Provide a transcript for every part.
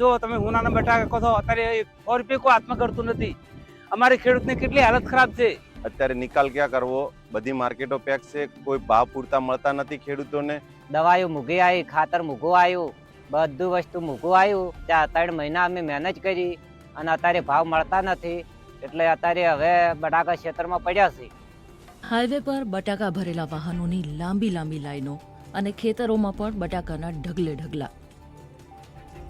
જો તમે ઉનાના બટાકા કહો છો અત્યારે સો રૂપિયા કોઈ હાથમાં કરતું નથી. અમારી ખેડૂતની કેટલી હાલત ખરાબ છે. અત્યારે નિકાલ ક્યાં કરવો? બધી માર્કેટો પેક છે કોઈ ભાવ પૂરતા મળતા નથી ખેડૂતોને. દવાઓ મૂકી આવી ખાતર મૂકવું આવ્યું બધું વસ્તુ મૂકવું આવ્યું. ત્યાં ત્રણ મહિના અમે મહેનત કરી અને અત્યારે ભાવ મળતા નથી. એટલે અત્યારે હવે બટાકા ક્ષેત્રમાં પડ્યા છે. હાઈવે પર બટાકા ભરેલા વાહનોની લાંબી લાંબી લાઈનો અને ખેતરોમાં પણ બટાકાના ઢગલે ઢગલા.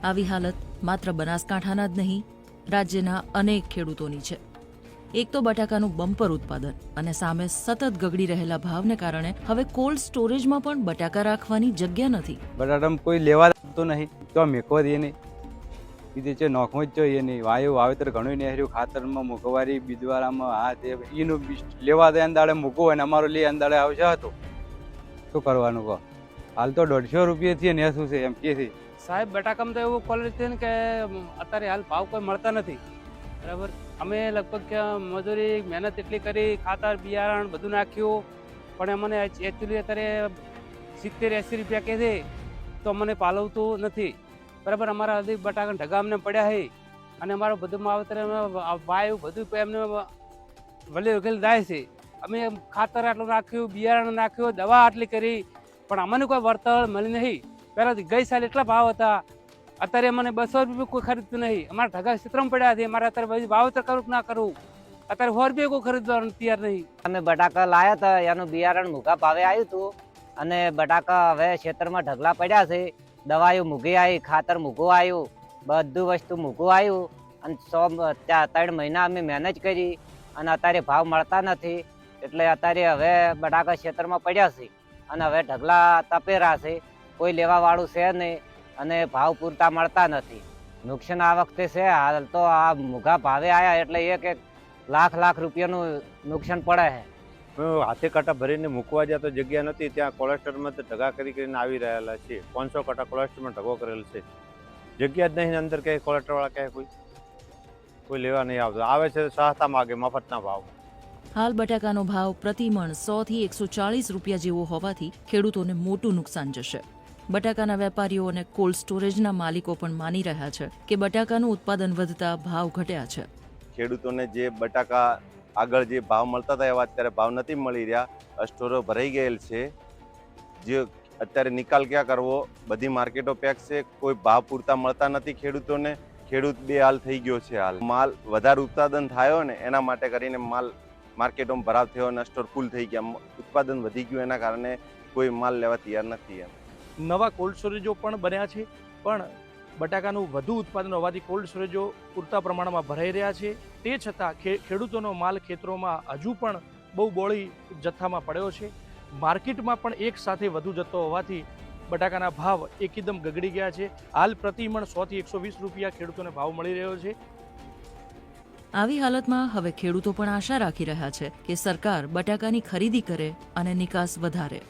આવી હાલત માત્ર બનાસકાંઠાના જ નહીં, રાજ્યના અનેક ખેડૂતોની છે. એક તો બટાકાનું બમ્પર ઉત્પાદન અને સામે સતત ગગડી રહેલા ભાવને કારણે હવે કોલ્ડ સ્ટોરેજમાં પણ બટાકા રાખવાની જગ્યા નથી. બટાટામાં કોઈ લેવા તો નહીં, તો મેકવા દે નહીં. બીજે છે નોખવું જ જોઈએ નહીં. વાયુ વાવેતર ઘણું નહીં હર્યું ખાતરમાં મોકવારી બીજવાળામાં આ તે એનું લેવા દે અંદાડે મૂકવું અને અમારો લે અંદાડે આવશે હતો શું કરવાનું કહો? હાલ તો દોઢસો રૂપિયા થઈએ ને શું છે, એમ કે છે. સાહેબ, બટાકામાં તો એવું ક્વોલિટી છે ને કે અત્યારે હાલ ભાવ કોઈ મળતા નથી. બરાબર? અમે લગભગ મજૂરી, મહેનત એટલી કરી, ખાતર, બિયારણ બધું નાખ્યું. પણ અમને એકચ્યુઅલી અત્યારે સિત્તેર, એંસી રૂપિયા કહે છે, તો અમને પાલવતું નથી. બરાબર? અમારા હજી બટાકા ઢગા અમને પડ્યા છે. અને અમારું બધું માવતર વાયુ બધું એમને વલી વગેરે જાય છે. અમે ખાતર આટલું નાખ્યું, બિયારણ નાખ્યું, દવા આટલી કરી. પણ અમને કોઈ વળતર મળી નહીં. પહેલાં ગઈ સાલ એટલા ભાવ હતા. અત્યારે મને બસો રૂપિયા કોઈ ખરીદતું નહીં. અમારા ઢગા ક્ષેત્રમાં પડ્યા છે. મારે અત્યારે બધું વાવેતર કરવું કે ના કરવું અત્યારે સો રૂપિયા કોઈ ખરીદવાનું તૈયાર નહીં. અમે બટાકા લાયા હતા. એનું બિયારણ મૂકા ભાવે આવ્યું હતું અને બટાકા હવે ખેતરમાં ઢગલા પડ્યા છે. દવાઓ મૂકી આવી ખાતર મૂકવું આવ્યું બધું વસ્તુ મૂકવું આવ્યું અને સો ત્યાં ત્રણ મહિના અમે મહેનત કરી. અને અત્યારે ભાવ મળતા નથી. એટલે અત્યારે હવે બટાકા ક્ષેત્રમાં પડ્યા છે. અને હવે ઢગલા તપેરા છે, કોઈ લેવા વાળું છે નહીં અને ભાવ પૂરતા મળતા નથી. નુકસાન આ વખતે છે, હાલ તો આ મૂઘા ભાવે આવ્યા એટલે એક એક લાખ લાખ રૂપિયાનું નુકસાન પડે છે. હાથે કાંટા ભરીને મૂકવા જ્યાં તો જગ્યા નથી ત્યાં કોલેસ્ટરમાં તો ઢગા કરી કરીને આવી રહેલા છે. પાંચસો કાંટા કોલેસ્ટરમાં ઢગો કરેલ છે. જગ્યા જ નહીં અંદર ક્યાંય કોલેસ્ટરવાળા ક્યાંય કોઈ કોઈ લેવા નહીં આવતો. આવે છે તો સહાયતા માગે, મફતના ભાવ. હાલ બટાકાનો ભાવ પ્રતિમણ સો થી એકસો ચાળીસ રૂપિયા જેવો હોવાથી ખેડૂતોને મોટું નુકસાન જશે. બટાકાના વેપારીઓ અને કોલ્ડ સ્ટોરેજના માલિકો પણ માની રહ્યા છે કે બટાકાનું ઉત્પાદન વધતા ભાવ ઘટ્યા છે. ખેડૂતોને જે બટાકા આગળ જે ભાવ મળતા હતા એવા અત્યારે ભાવ નથી મળી રહ્યા. સ્ટોરો ભરાઈ ગયેલ છે. જે અત્યારે નિકાલ ક્યાં કરવો, બધી માર્કેટો પેક છે. કોઈ ભાવ પૂરતા મળતા નથી ખેડૂતોને. ખેડૂત બે હાલ થઈ ગયો છે હાલ. માલ વધારે ઉત્પાદન થયો ને એના માટે કરીને માલ માર્કેટોમાં ભરાવ થયો અને સ્ટોર ફૂલ થઈ ગયા. ઉત્પાદન વધી ગયું એના કારણે કોઈ માલ લેવા તૈયાર નથી એમ. નવા કોલ્ડ સ્ટોરેજો પણ બન્યા છે, પણ બટાકાનું વધુ ઉત્પાદન હોવાથી કોલ્ડ સ્ટોરેજો પૂરતા પ્રમાણમાં ભરાઈ રહ્યા છે. તે છતાં ખેડૂતોનો માલ ખેતરોમાં હજુ પણ બહુ બોળી જથ્થામાં પડ્યો છે. માર્કેટમાં પણ એક સાથે વધુ જથ્થો હોવાથી બટાકાના ભાવ એકદમ ગગડી ગયા છે. હાલ પ્રતિમણ સોથી એકસો વીસ રૂપિયા ખેડૂતોને ભાવ મળી રહ્યો છે. આવી હાલતમાં હવે ખેડૂતો પણ આશા રાખી રહ્યા છે કે સરકાર બટાકાની ખરીદી કરે અને નિકાસ વધારે.